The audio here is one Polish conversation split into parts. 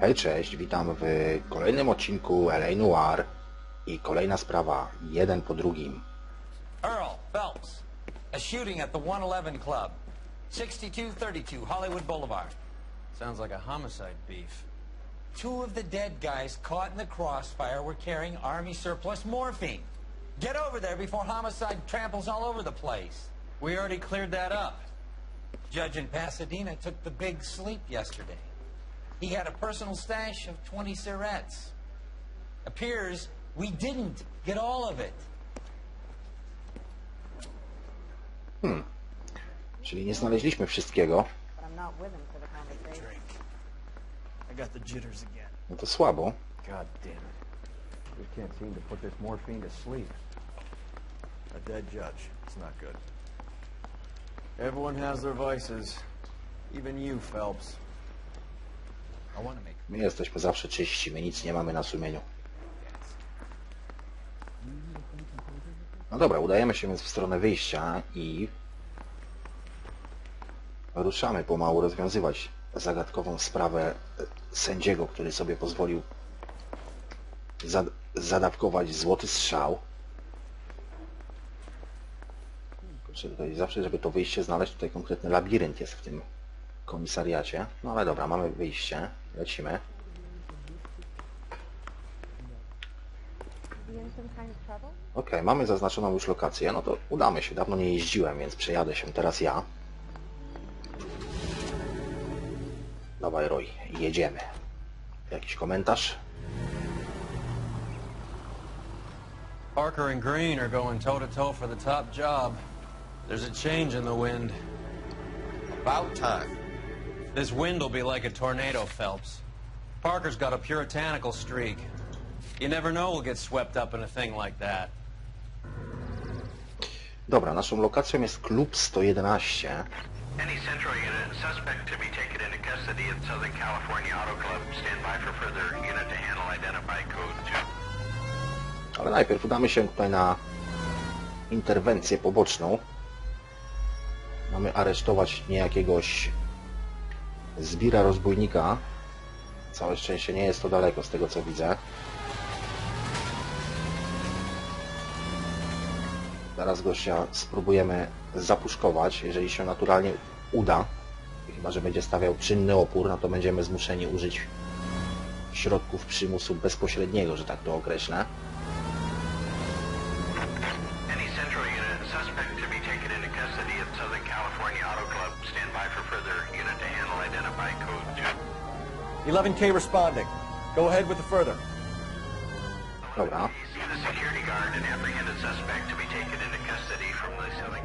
Hej, cześć, witam w kolejnym odcinku LA Noir i kolejna sprawa, jeden po drugim. Earl Phelps, a shooting at the 111 Club, 6232 Hollywood Boulevard. Sounds like a homicide beef. Two of the dead guys caught in the crossfire were carrying Army surplus morphine. Get over there before homicide tramples all over the place. We already cleared that up. Judge in Pasadena took the big sleep yesterday. He had a personal stash of 20 cigarettes. Appears we didn't get all of it. Hmm. Czyli nie znaleźliśmy wszystkiego, I'm not with him for the conversation. Drink. I got the jitters again. no to słabo. God damn it. We can't seem to put this morphine to sleep. A dead judge. It's not good. Everyone has their vices. Even you, Phelps. My jesteśmy zawsze czyści, my nic nie mamy na sumieniu. No dobra, udajemy się więc w stronę wyjścia i ruszamy pomału rozwiązywać zagadkową sprawę e, sędziego, który sobie pozwolił zad zadawkować złoty strzał. Tutaj zawsze, żeby to wyjście znaleźć, tutaj konkretny labirynt jest w tym komisariacie. No ale dobra, mamy wyjście. Lecimy. Okej, mamy zaznaczoną już lokację. No to udamy się. Dawno nie jeździłem, więc przejadę się teraz ja. Dawaj, Roy, jedziemy. Jakiś komentarz? Parker and Green are going toe to toe for the top job. There's a change in the wind. About time. This wind will be like a tornado, Phelps. Parker's got a puritanical streak. You never know we'll get swept up in a thing like that. Dobra, naszą lokacją jest klub 111. Any Central unit, suspect to be taken into custody at Southern California Auto Club. Stand by for further unit to handle identify code 2. Ale najpierw udamy się tutaj na interwencję poboczną. Mamy aresztować niejakiegoś zbira rozbójnika. Całe szczęście nie jest to daleko z tego co widzę. Zaraz gościa spróbujemy zapuszkować, jeżeli się naturalnie uda. Chyba, że będzie stawiał czynny opór, no to będziemy zmuszeni użyć środków przymusu bezpośredniego, że tak to określę. 11K responding. Go ahead with the further. Oh, Dobra. See the security guard and apprehended suspect to be taken into custody from the Southern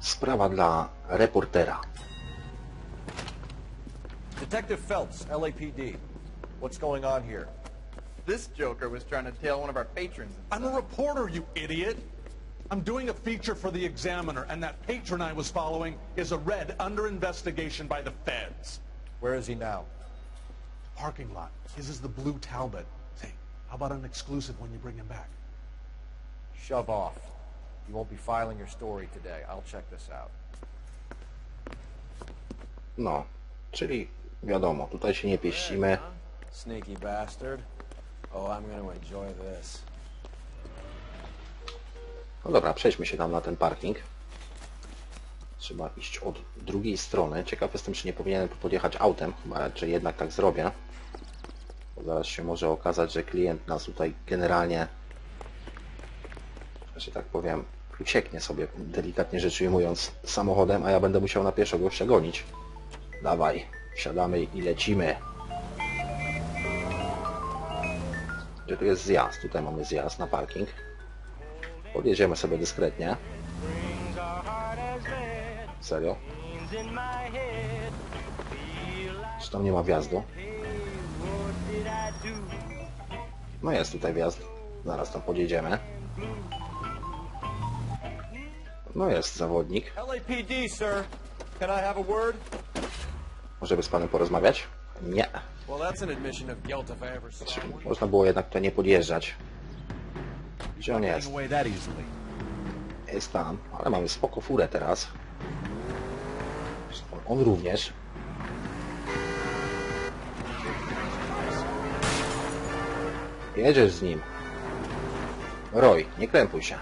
Sprawa dla reportera. Detective Phelps, LAPD. What's going on here? This joker was trying to tail one of our patrons. I'm a reporter, you idiot. I'm doing a feature for the Examiner, and that patron I was following is a red under investigation by the feds. Where is he now? Parking lot. His is the blue Talbot. Say, how about an exclusive when you bring him back? Shove off. You won't be filing your story today. I'll check this out. No, czyli wiadomo, tutaj się nie pieścimy. Sneaky bastard. Oh, I'm gonna enjoy this. No dobra, przejdźmy się tam na ten parking. Trzeba iść od drugiej strony. Ciekaw jestem, czy nie powinienem tu podjechać autem, chyba, że jednak tak zrobię. Bo zaraz się może okazać, że klient nas tutaj generalnie, że tak powiem, ucieknie sobie, delikatnie rzecz ujmując, samochodem, a ja będę musiał na pieszo gościa gonić. Dawaj, wsiadamy i lecimy. Gdzie tu jest zjazd? Tutaj mamy zjazd na parking. Podjedziemy sobie dyskretnie. Serio? Czy tam nie ma wjazdu? No jest tutaj wjazd. Zaraz tam podjedziemy. No jest zawodnik. LAPD, sir. Can I have a word? Możemy z panem porozmawiać? Nie. Można było jednak tutaj nie podjeżdżać. Gdzie on jest? Jest tam, ale mamy spoko furę teraz. Zresztą on również. Jedziesz z nim. Roy, nie krępuj się.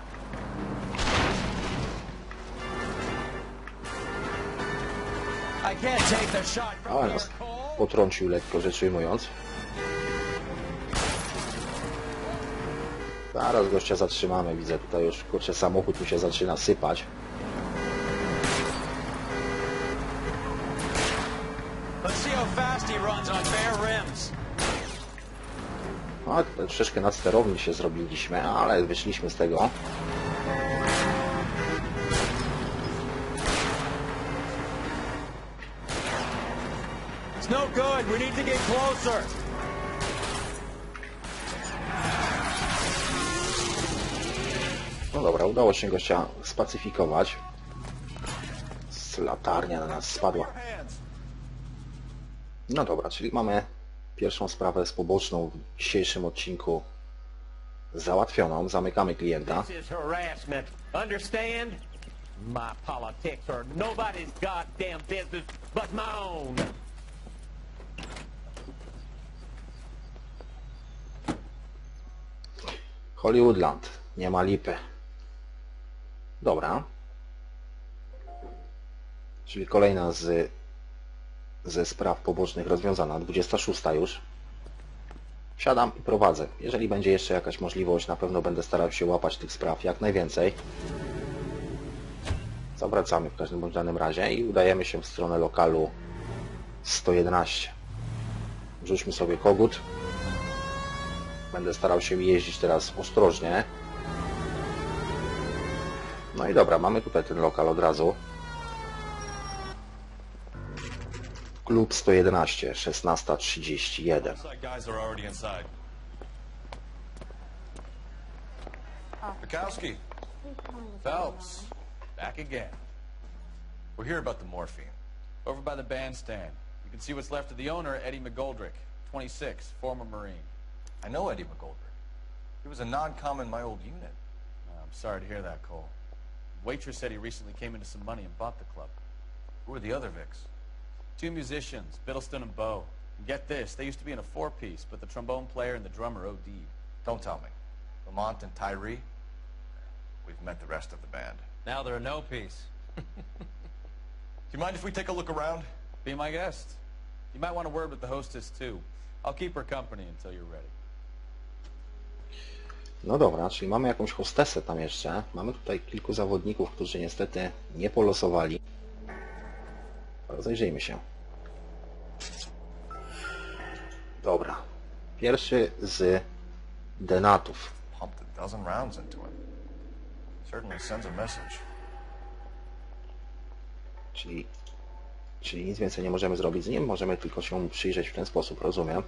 A nas potrącił lekko, rzecz ujmując. Zaraz gościa zatrzymamy, widzę tutaj już, kurczę, samochód mi się zaczyna sypać. No, troszeczkę nad sterowni się zrobiliśmy, ale wyszliśmy z tego. It's no good. We need to get closer. No dobra, udało się gościa spacyfikować. Latarnia na nas spadła. No dobra, czyli mamy pierwszą sprawę z poboczną w dzisiejszym odcinku załatwioną. Zamykamy klienta. This is harassment. Understand? My politics are nobody's goddamn business but my own. Hollywoodland. Nie ma lipy. Dobra. Czyli kolejna z, ze spraw pobocznych rozwiązana. 26 już. Wsiadam i prowadzę. Jeżeli będzie jeszcze jakaś możliwość, na pewno będę starał się łapać tych spraw jak najwięcej. Zawracamy w każdym bądź danym razie i udajemy się w stronę lokalu 111. Rzućmy sobie kogut. Będę starał się jeździć teraz ostrożnie. No i dobra, mamy tutaj ten lokal od razu. Klub 111, 16.31. Looks like guys are already inside. Bukowski. Phelps. Back again. We're here about the morphine. Over by the bandstand. You can see what's left of the owner, Eddie McGoldrick. 26, former Marine. I know Eddie McGoldrick. He was a non-com in my old unit. Uh, I'm sorry to hear that, Cole. The Waitress said he recently came into some money and bought the club. Who are the other Vics? Two musicians, Biddleston and Bow. And get this, they used to be in a four-piece, but the trombone player and the drummer OD'd. Don't tell me. Lamont and Tyree? We've met the rest of the band. Now they're a no piece. Do you mind if we take a look around? Be my guest. You might want a word with the hostess, too. I'll keep her company until you're ready. No dobra, czyli mamy jakąś hostesę tam jeszcze. Mamy tutaj kilku zawodników, którzy niestety nie polosowali. Rozejrzyjmy się. Dobra. Pierwszy z denatów. Pumped a dozen rounds into him. Certainly sends a message. Czyli, czyli nic więcej nie możemy zrobić z nim, możemy tylko się przyjrzeć w ten sposób, rozumiem.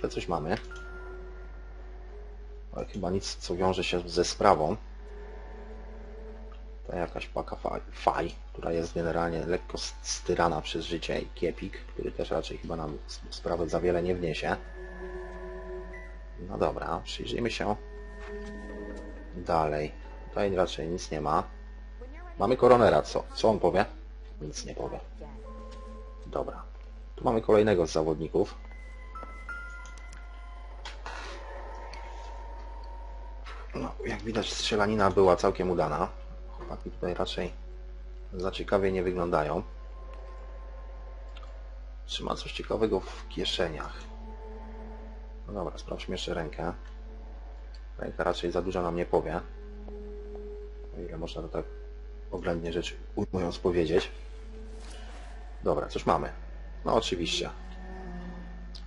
To coś mamy. Ale chyba nic, co wiąże się ze sprawą. To jakaś paka faj, faj, która jest generalnie lekko styrana przez życie i kiepik, który też raczej chyba nam s- sprawy za wiele nie wniesie. No dobra, przyjrzyjmy się dalej. Tutaj raczej nic nie ma. Mamy koronera, co? Co on powie? Nic nie powie. Dobra. Tu mamy kolejnego z zawodników. No, jak widać strzelanina była całkiem udana. Chłopaki tutaj raczej za ciekawie nie wyglądają. Trzyma coś ciekawego w kieszeniach. No dobra, sprawdźmy jeszcze rękę. Ręka raczej za dużo nam nie powie. O ile można to tak oględnie rzecz ujmując powiedzieć. Dobra, coś mamy. No oczywiście.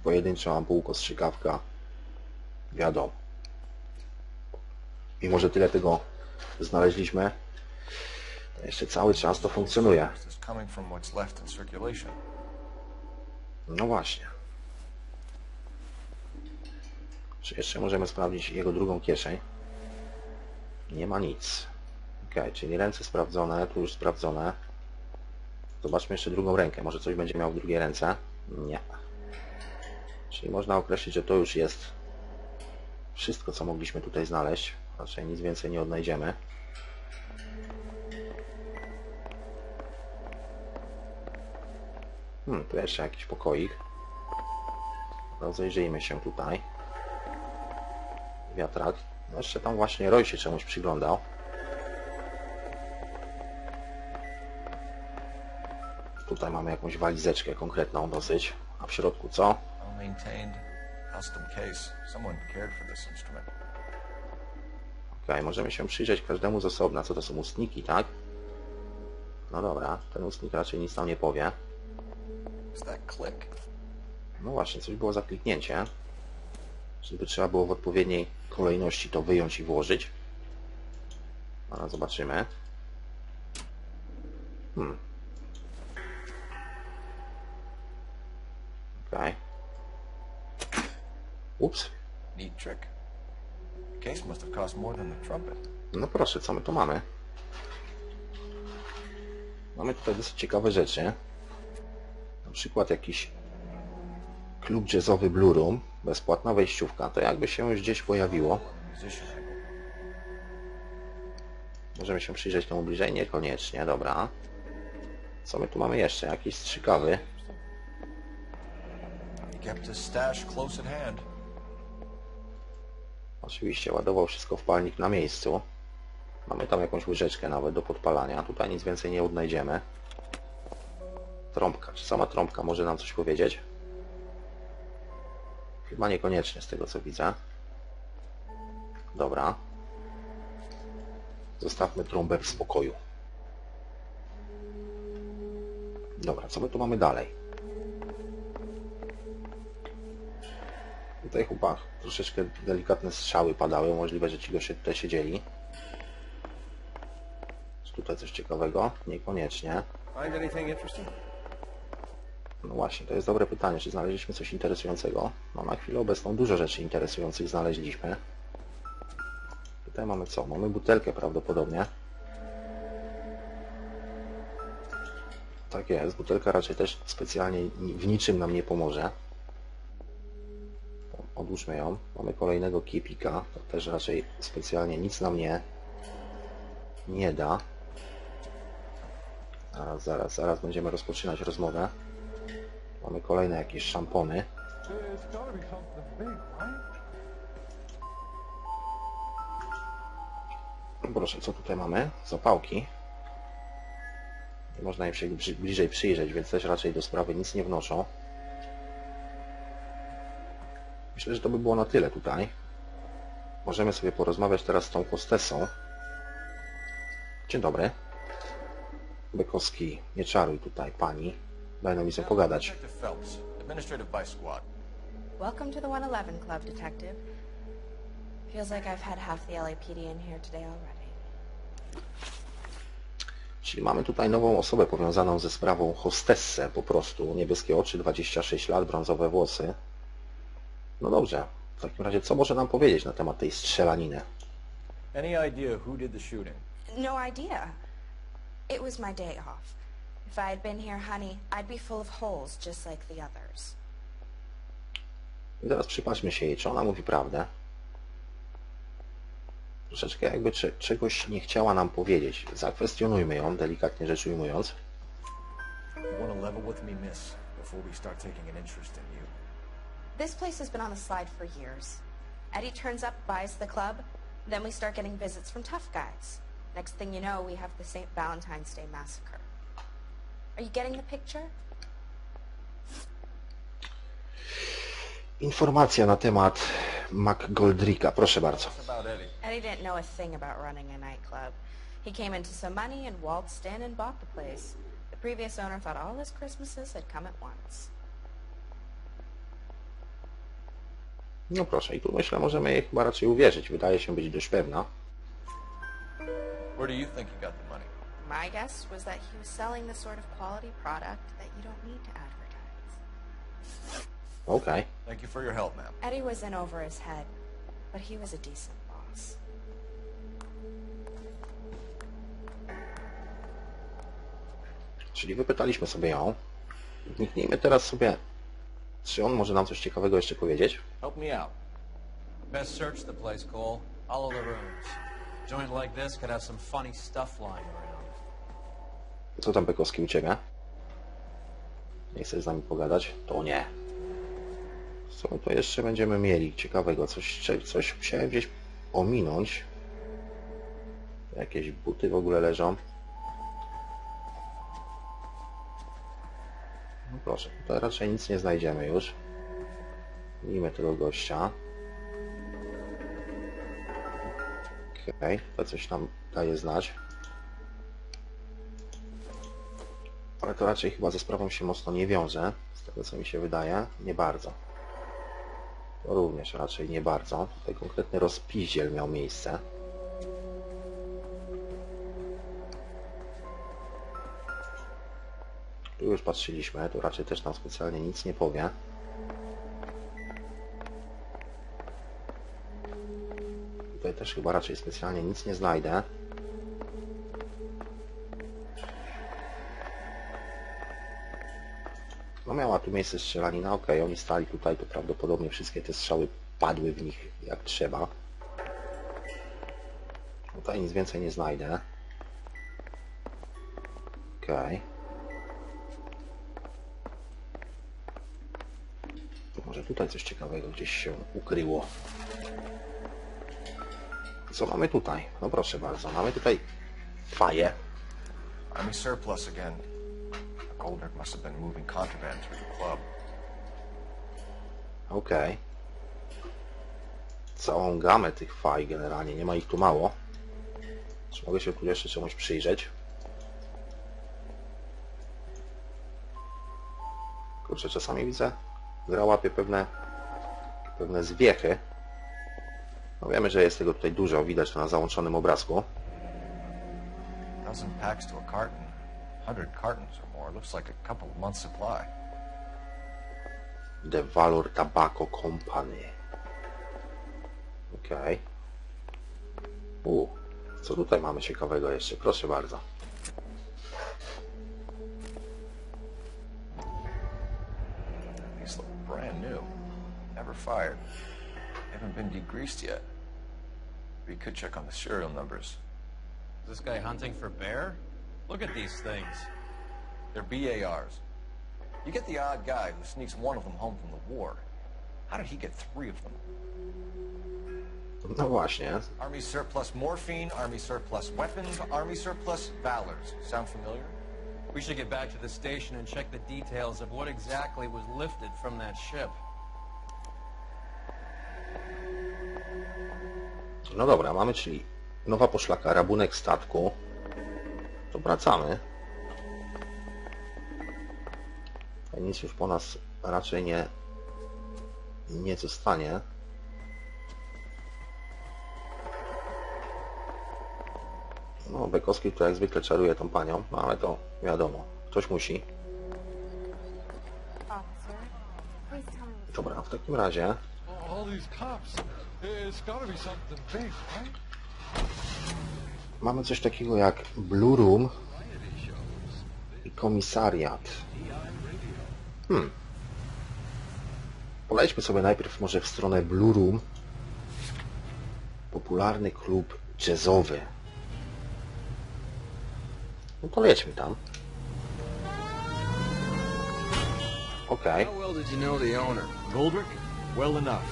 Pojedyncza ampułko, strzykawka. Wiadomo. Mimo, że tyle tego znaleźliśmy, jeszcze cały czas to funkcjonuje. No właśnie. Czy jeszcze możemy sprawdzić jego drugą kieszeń? Nie ma nic. Ok, czyli ręce sprawdzone, tu już sprawdzone. Zobaczmy jeszcze drugą rękę. Może coś będzie miał w drugiej ręce? Nie. Czyli można określić, że to już jest wszystko, co mogliśmy tutaj znaleźć. Raczej nic więcej nie odnajdziemy. Hmm, tu jeszcze jakiś pokoik. Rozejrzyjmy się tutaj. wiatrak. No jeszcze tam właśnie Roy się czemuś przyglądał. Tutaj mamy jakąś walizeczkę konkretną dosyć. A w środku co? Okej, możemy się przyjrzeć każdemu z osobna, co to są ustniki, tak? No dobra, ten ustnik raczej nic nam nie powie. Is that click? No właśnie, coś było za kliknięcie. Żeby trzeba było w odpowiedniej kolejności to wyjąć i włożyć. Zaraz zobaczymy. Hmm. Okej. Ups. Neat trick. Case must have cost more than the trumpet. No proszę, co my tu mamy? Mamy tutaj dosyć ciekawe rzeczy. Na przykład jakiś klub jazzowy Blue Room, bezpłatna wejściówka. To jakby się już gdzieś pojawiło. Możemy się przyjrzeć temu bliżej? Niekoniecznie, dobra. Co my tu mamy jeszcze? Jakiś strzykawy. Oczywiście ładował wszystko w palnik na miejscu. Mamy tam jakąś łyżeczkę nawet do podpalania. Tutaj nic więcej nie odnajdziemy. Trąbka. Czy sama trąbka może nam coś powiedzieć? Chyba niekoniecznie z tego co widzę. Dobra. Zostawmy trąbę w spokoju. Dobra, co my tu mamy dalej? Tutaj chyba troszeczkę delikatne strzały padały. Możliwe, że ci goście tutaj siedzieli. Czy tutaj coś ciekawego? Niekoniecznie. Find anything interesting? No właśnie, to jest dobre pytanie, czy znaleźliśmy coś interesującego. No na chwilę obecną dużo rzeczy interesujących znaleźliśmy. Tutaj mamy co? Mamy butelkę prawdopodobnie. Tak jest, butelka raczej też specjalnie ni- w niczym nam nie pomoże. Odłóżmy ją. Mamy kolejnego kiepika. To też raczej specjalnie nic nam nie, nie da. Zaraz, zaraz, zaraz będziemy rozpoczynać rozmowę. Mamy kolejne jakieś szampony. Proszę, co tutaj mamy? Zapałki. Nie można im się bliżej przyjrzeć, więc też raczej do sprawy nic nie wnoszą. Myślę, że to by było na tyle tutaj. Możemy sobie porozmawiać teraz z tą hostessą. Dzień dobry. Bekowski, nie czaruj tutaj pani. Daj nam mi sobie pogadać. Detective Phelps, Administrative Vice Squad. Welcome to the 111 Club, Detective. Feels like I've had half the LAPD in here today already. Czyli mamy tutaj nową osobę powiązaną ze sprawą hostessę po prostu. Niebieskie oczy, 26 lat, brązowe włosy. No dobrze. W takim razie co może nam powiedzieć na temat tej strzelaniny? Any idea who did the shooting? No idea. It was my day off. If I had been here, honey, I'd be full of holes just like the others. I teraz przypatrzmy się jej, czy ona mówi prawdę. Troszeczkę jakby cze- czegoś nie chciała nam powiedzieć. Zakwestionujmy ją, delikatnie rzecz ujmując. This place has been on the slide for years. Eddie turns up, buys the club, then we start getting visits from tough guys. Next thing you know, we have the St. Valentine's Day massacre. Are you getting the picture? Informacja na temat McGoldricka, proszę bardzo. What about Eddie? Eddie didn't know a thing about running a nightclub. He came into some money and waltzed in and bought the place. The previous owner thought all his Christmases had come at once. No proszę, i tu myślę, możemy jej chyba raczej uwierzyć. Wydaje się być dość pewna. Where do you think he got the money? My guess was that he was selling the sort of quality product that you don't need to advertise. Okay. Thank you for your help, ma'am. Eddie was in over his head, but he was a decent boss. Czyli wypytaliśmy sobie ją. Wniknijmy teraz sobie, czy on może nam coś ciekawego jeszcze powiedzieć. Help me out. Best search the place, Cole. All of the rooms. A joint like this could have some funny stuff lying around. Co tam Bekowski u Ciebie? Nie chcesz z nami pogadać? To nie. Co tu jeszcze będziemy mieli ciekawego? Coś, coś musiałem gdzieś ominąć. Jakieś buty w ogóle leżą. No proszę, tutaj raczej nic nie znajdziemy już. Miejmy tego gościa. Okej, to coś nam daje znać. Ale to raczej chyba ze sprawą się mocno nie wiąże, z tego co mi się wydaje. Nie bardzo. To również raczej nie bardzo. Tutaj konkretny rozpiździel miał miejsce. Tu już patrzyliśmy, tu raczej też nam specjalnie nic nie powie. Tutaj też chyba raczej specjalnie nic nie znajdę. No miała tu miejsce strzelanina, ok, oni stali tutaj, to prawdopodobnie wszystkie te strzały padły w nich jak trzeba. Tutaj nic więcej nie znajdę. Okej. Może tutaj coś ciekawego gdzieś się ukryło. Co mamy tutaj? No proszę bardzo, mamy tutaj faję. Army surplus again. Goldberg must have been moving contraband through the club. Okej. Całą gamę tych faj generalnie, nie ma ich tu mało. Czy mogę się tu jeszcze czemuś przyjrzeć? Kurczę, czasami widzę, gra łapie pewne, pewne zwiechy. No wiemy, że jest tego tutaj dużo, widać to na załączonym obrazku. Dozen packs to a carton. Hundred cartons or more. Looks like a couple of months' supply. The Valor Tobacco Company. Okej. U, co tutaj mamy ciekawego jeszcze? Proszę bardzo. These look brand new. Never fired. Haven't been degreased yet. We could check on the serial numbers. Is this guy hunting for bear? Look at these things. They're BARs. You get the odd guy who sneaks one of them home from the war. How did he get three of them? No właśnie. Army surplus morphine, Army surplus weapons, Army surplus valors. Sound familiar? We should get back to the station and check the details of what exactly was lifted from that ship. No dobra, mamy czyli nowa poszlaka, rabunek statku. To wracamy. Tutaj Nic już po nas raczej nie, nie zostanie. No, Bekowski tu jak zwykle czaruje tą panią, no ale to wiadomo, ktoś musi. Dobra, w takim razie All these cops. It's gotta be something big, right? Mamy coś takiego jak Blue Room i komisariat. Hmm. Polećmy sobie najpierw może w stronę Blue Room. Popularny klub jazzowy. No to lećmy tam. Okej. How well did you know the owner? Goldrick? Well enough.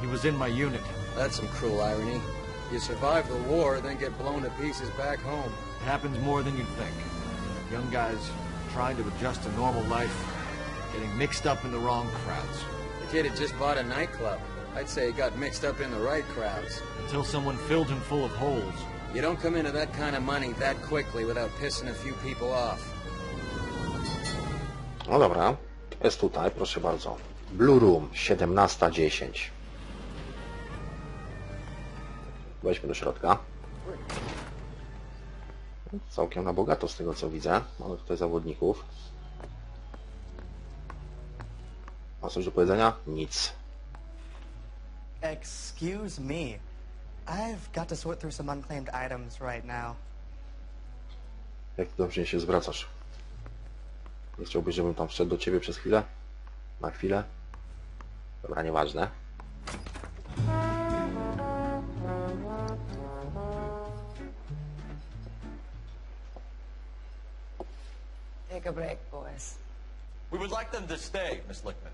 He was in my unit. That's some cruel irony. You survive the war, then get blown to pieces back home. It happens more than you'd think. Young guys trying to adjust to normal life, getting mixed up in the wrong crowds. The kid had just bought a nightclub. I'd say he got mixed up in the right crowds. Until someone filled him full of holes. You don't come into that kind of money that quickly without pissing a few people off. No dobra, to jest tutaj, proszę bardzo. Blue Room 17.10. Wejdźmy do środka. Całkiem na bogato z tego co widzę. Mamy tutaj zawodników. Ma coś do powiedzenia? Nic. Excuse me. I've got to sort through some unclaimed items right now. Jak ty do mnie się zwracasz? Nie chciałbyś, żebym tam wszedł do ciebie przez chwilę? Na chwilę? Dobra, nieważne. Take a break, boys. We would like them to stay, Miss Lickman.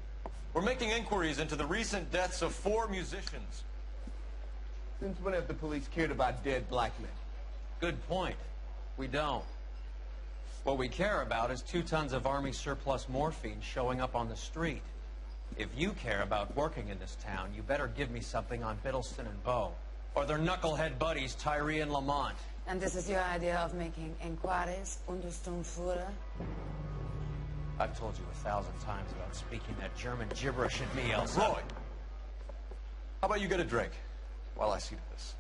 We're making inquiries into the recent deaths of four musicians. Since when have the police cared about dead black men? Good point. We don't. What we care about is two tons of Army surplus morphine showing up on the street. If you care about working in this town, you better give me something on Biddleston and Bow. Or their knucklehead buddies, Tyree and Lamont. And this is your idea of making inquiries, Untersturmfuhrer? I've told you a thousand times about speaking that German gibberish at me, Elsa. Roy, how about you get a drink while I see to this?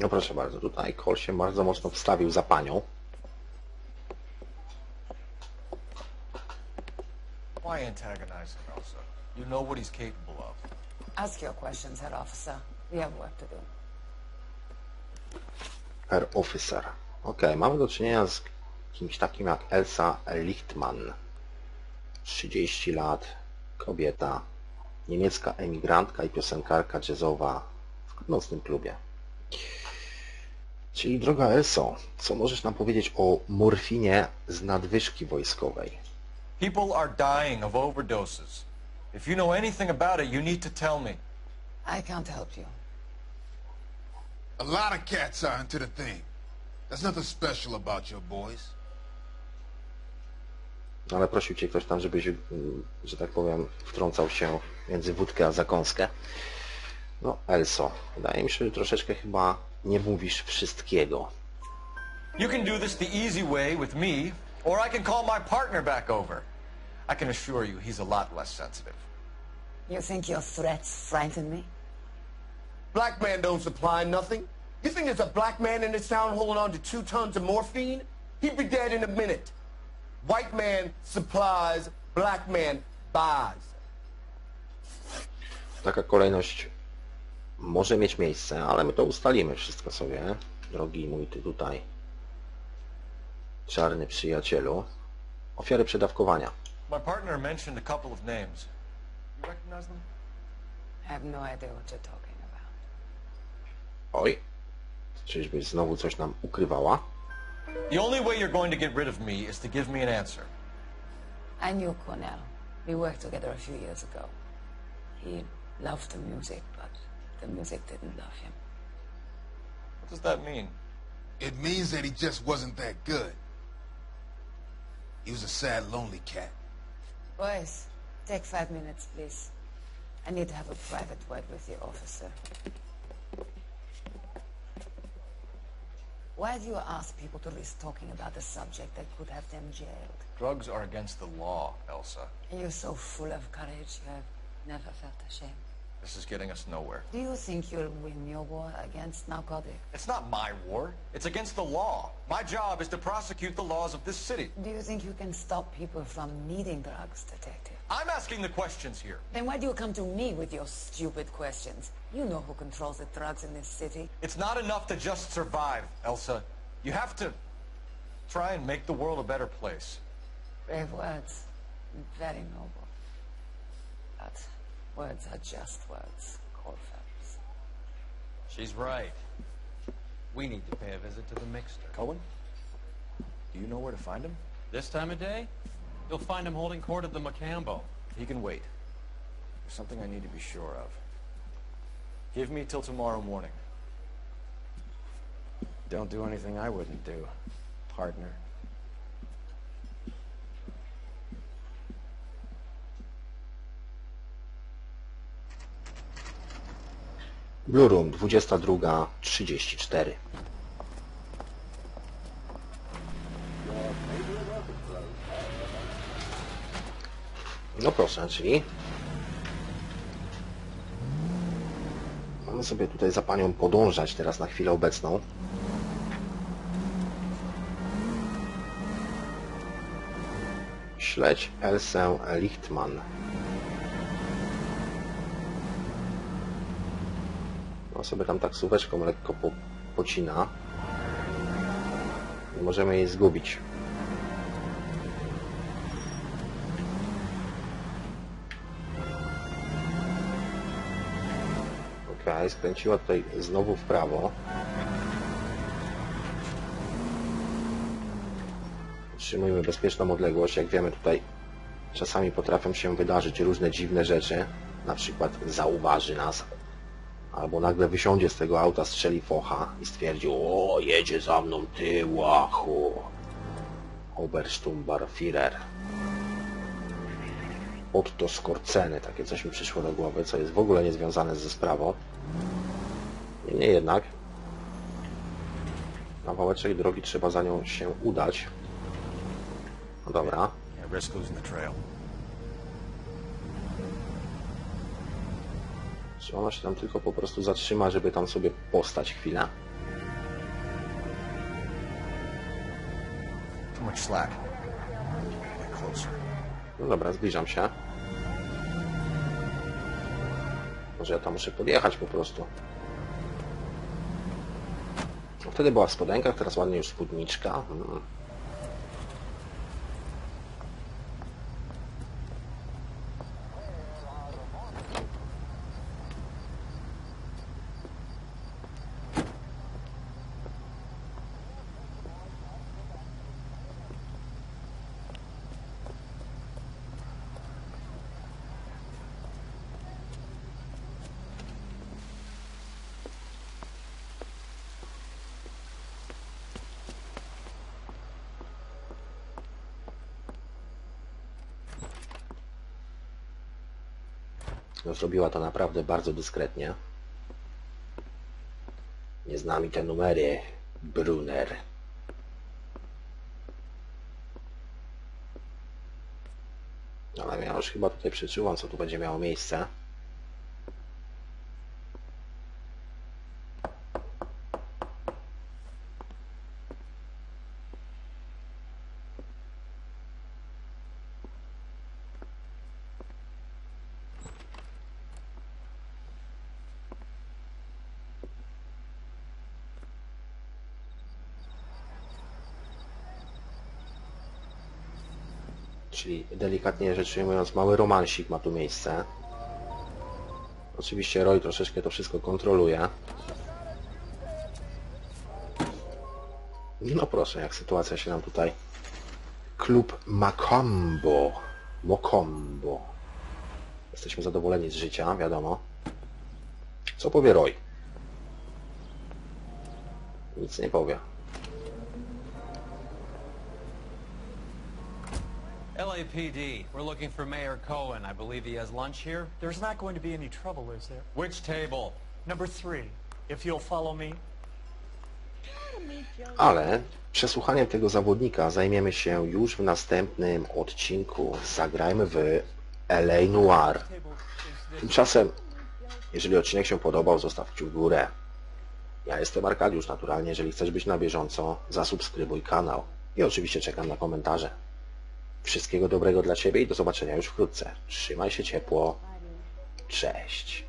No proszę bardzo, tutaj Cole się bardzo mocno wstawił za panią. Why antagonize him, Elsa? You know what he's capable of. Ask your questions, Herr Officer. We have work to do. Herr Officer. Okej, mamy do czynienia z kimś takim jak Elsa Lichtmann. 30 lat, kobieta, niemiecka emigrantka i piosenkarka jazzowa w nocnym klubie. Czyli droga Elso, co możesz nam powiedzieć o morfinie z nadwyżki wojskowej? People are dying of overdoses. If you know anything about it, you need to tell me. I can't help you. A lot of cats are into the thing. There's nothing special about your boys. No, Ale prosił cię ktoś tam, żebyś, mm, że tak powiem, wtrącał się między wódkę a zakąskę. No, Elso, wydaje mi się, że troszeczkę chyba nie mówisz wszystkiego. You can do this the easy way with me, or I can call my partner back over. I can assure you he's a lot less sensitive. You think your threats frighten me? Black man don't supply nothing. You think there's a black man in this town holding on to two tons of morphine? He'd be dead in a minute. White man supplies, black man buys. Taka kolejność może mieć miejsce, ale my to ustalimy wszystko sobie. Drogi mój ty tutaj czarny przyjacielu. Ofiary przedawkowania. My partner mentioned a couple of names. You recognize them? I have no idea what you're talking about. Oj, czyżbyś znowu coś nam ukrywała? The only way you're going to get rid of me is to give me an answer. I knew Cornell. We worked together a few years ago. He loved the music, but the music didn't love him. What does that mean? It means that he just wasn't that good. He was a sad, lonely cat. Boys, take five minutes, please. I need to have a private word with the officer. Why do you ask people to risk talking about a subject that could have them jailed? Drugs are against the law, Elsa. You're so full of courage, you have never felt ashamed. This is getting us nowhere. Do you think you'll win your war against narcotics? It's not my war. It's against the law. My job is to prosecute the laws of this city. Do you think you can stop people from needing drugs, detective? I'm asking the questions here. Then why do you come to me with your stupid questions? You know who controls the drugs in this city. It's not enough to just survive, Elsa. You have to try and make the world a better place. Brave words. Very noble. But words are just words, Cole Phelps. She's right. We need to pay a visit to the mixer. Cohen? Do you know where to find him? This time of day, you'll find him holding court at the Macambo. He can wait. There's something I need to be sure of. Give me till tomorrow morning. Don't do anything I wouldn't do, partner. Blue Room 22.34 No proszę, czyli mamy sobie tutaj za panią podążać teraz na chwilę obecną. Śledź Elsę Lichtman. Sobie tam taksóweczką lekko po, pocina. Nie możemy jej zgubić. Okej, skręciła tutaj znowu w prawo. Utrzymujmy bezpieczną odległość. Jak wiemy tutaj czasami potrafią się wydarzyć różne dziwne rzeczy. Na przykład zauważy nas. Albo nagle wysiądzie z tego auta, strzeli focha i stwierdzi O, jedzie za mną ty, łachu. Obersturmbannführer. Otto Skorceny, takie coś mi przyszło do głowy, co jest w ogóle niezwiązane ze sprawą. Niemniej jednak na wałeczek drogi trzeba za nią się udać. No dobra. Czy ona się tam tylko po prostu zatrzyma, żeby tam sobie postać chwilę? Too much slack. No dobra, zbliżam się. Może ja tam muszę podjechać po prostu. No wtedy była w spodenkach, teraz ładnie już spódniczka. Mm. Zrobiła to naprawdę bardzo dyskretnie. Nie z nami te numery, Brunner. Ale ja już chyba tutaj przeczułam, co tu będzie miało miejsce. Czyli delikatnie rzecz ujmując, mały romansik ma tu miejsce. Oczywiście Roy troszeczkę to wszystko kontroluje. No proszę, jak sytuacja się nam tutaj... Klub Macombo. Mokombo. Jesteśmy zadowoleni z życia, wiadomo. Co powie Roy? Nic nie powie. LAPD, we're looking for Mayor Cohen. I believe he has lunch here. There's not going to be any trouble, is there? Which table? Number three. If you'll follow me. Ale przesłuchaniem tego zawodnika zajmiemy się już w następnym odcinku. Zagrajmy w LA Noir. Tymczasem, jeżeli odcinek się podobał, zostaw kciuk w górę. Ja jestem Arkadiusz, naturalnie. Jeżeli chcesz być na bieżąco, zasubskrybuj kanał. I oczywiście czekam na komentarze. Wszystkiego dobrego dla Ciebie i do zobaczenia już wkrótce. Trzymaj się ciepło. Cześć.